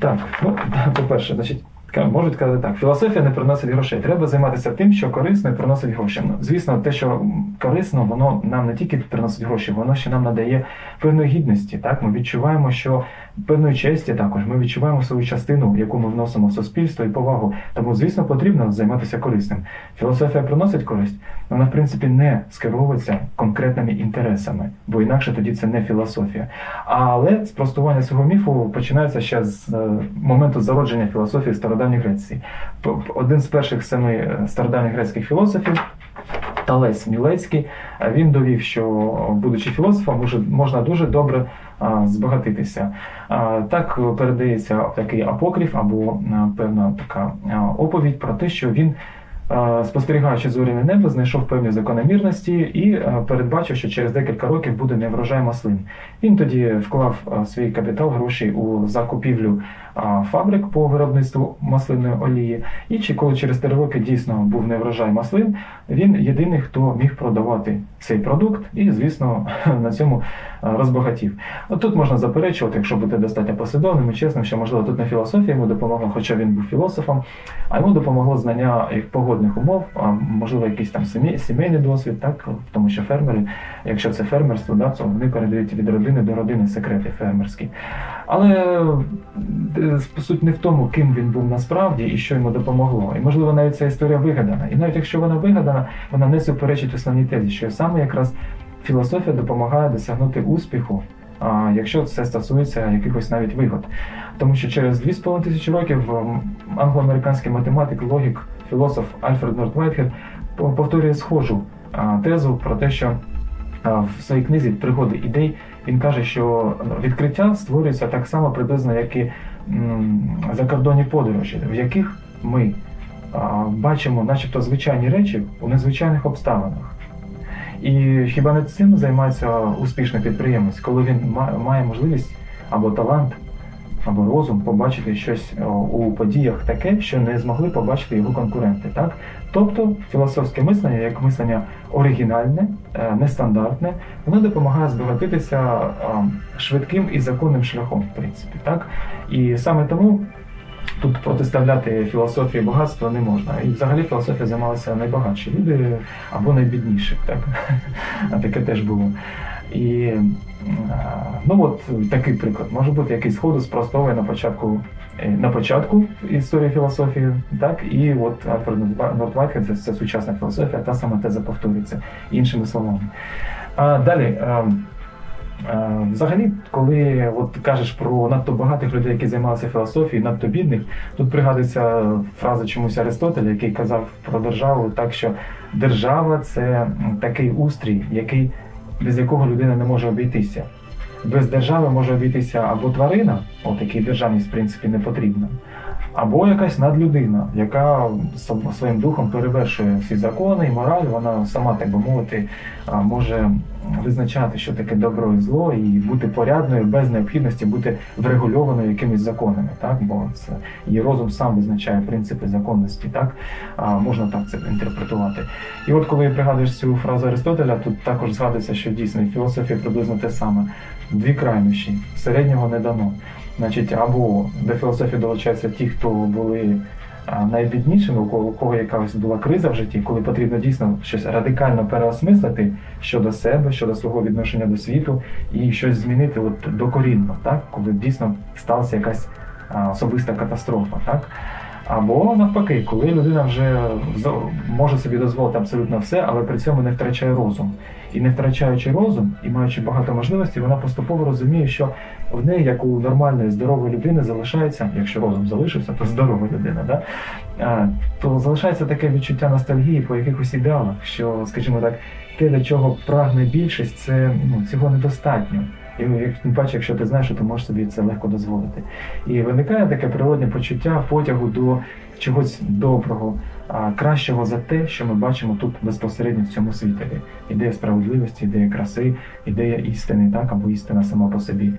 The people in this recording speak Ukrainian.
Так, ну, по-перше, значить, можуть казати так, філософія не приносить грошей. Треба займатися тим, що корисно і приносить гроші. Звісно, те, що корисно, воно нам не тільки приносить гроші, воно ще нам надає певної гідності. Так? Ми відчуваємо, що певної честі також ми відчуваємо свою частину, яку ми вносимо в суспільство і повагу. Тому, звісно, потрібно займатися корисним. Філософія приносить користь, вона, в принципі, не скеровується конкретними інтересами, бо інакше тоді це не філософія. Але спростування цього міфу починається ще з е, моменту зародження філософії в стародавній Греції. Один з перших семи е, стародавніх грецьких філософів. Талес Мілецький, е, він довів, що, будучи філософом, можна дуже добре а, збагатитися. Так е, передається такий апокриф або певна така оповідь про те, що він, спостерігаючи зоряне небо, знайшов певні закономірності і передбачив, що через декілька років буде неврожай маслин. Він тоді вклав свій капітал грошей у закупівлю фабрик по виробництву маслинної олії. І чи коли через три роки дійсно був неврожай маслин, він єдиний, хто міг продавати цей продукт, і, звісно, на цьому розбагатів. Тут можна заперечувати, якщо бути достатньо послідовним і чесним, що можливо тут не філософія йому допомогла, хоча він був філософом, а йому допомогло знання як погодних умов, а можливо, якийсь там сімейний досвід, так тому що фермери, якщо це фермерство, да, то вони передають від родини до родини секрети фермерські. Але е, суть не в тому, ким він був насправді і що йому допомогло. І можливо навіть ця історія вигадана. І навіть якщо вона вигадана, вона не суперечить основній тезі, що саме якраз філософія допомагає досягнути успіху, якщо це стосується якихось навіть вигод. Тому що через 2,5 тисячі років англо-американський математик, логік, філософ Альфред Норт Вайтхед по- повторює схожу тезу про те, що в своїй книзі Пригоди ідей він каже, що відкриття створюється так само приблизно, як і закордонні подорожі, в яких ми бачимо, начебто, звичайні речі у незвичайних обставинах. І хіба не цим займається успішний підприємець, коли він має можливість або талант, або розум побачити щось у подіях таке, що не змогли побачити його конкуренти. Так? Тобто філософське мислення, як мислення оригінальне, е, нестандартне, воно допомагає збагатитися швидким і законним шляхом, в принципі. Так? І саме тому тут протиставляти філософії багатства не можна. І взагалі філософія займалася найбагатші люди або найбідніші. Так? А таке теж було. І е, ну от такий приклад. Може бути якийсь ходу спростовує на початку е, на початку історії філософії, так і от Альфред Норт Вайтхед, це, це сучасна філософія, та сама теза повторюється іншими словами. А далі. Е, Взагалі, коли от кажеш про надто багатих людей, які займалися філософією, надто бідних, тут пригадується фраза чомусь Аристотеля, який казав про державу, так що держава це такий устрій, який, без якого людина не може обійтися. Без держави може обійтися або тварина, от якій державність в принципі не потрібна, або якась надлюдина, яка своїм духом перевершує всі закони і мораль, вона сама, так би мовити, може визначати, що таке добро і зло, і бути порядною без необхідності бути врегульованою якимись законами, так бо це її розум сам визначає принципи законності, так а, можна так це інтерпретувати. І от коли пригадуєш цю фразу Аристотеля, тут також згадується, що дійсно і в філософії приблизно те саме. Дві крайнощі середнього не дано. Значить, або до філософії долучаються ті, хто були найбіднішими, у кого, у кого якась була криза в житті, коли потрібно дійсно щось радикально переосмислити щодо себе, щодо свого відношення до світу і щось змінити от докорінно, так? коли дійсно сталася якась особиста катастрофа. Так? Або навпаки, коли людина вже може собі дозволити абсолютно все, але при цьому не втрачає розум. І не втрачаючи розум і маючи багато можливостей, вона поступово розуміє, що в неї, як у нормальної здорової людини, залишається, якщо розум залишився, то здорова людина, да? то залишається таке відчуття ностальгії по якихось ідеалах, що, скажімо так, те, до чого прагне більшість, це ну, цього недостатньо. І тим паче, якщо ти знаєш, що ти можеш собі це легко дозволити. І виникає таке природне почуття потягу до чогось доброго, а, кращого за те, що ми бачимо тут безпосередньо в цьому світі. Ідея справедливості, ідея краси, ідея істини, так або істина сама по собі.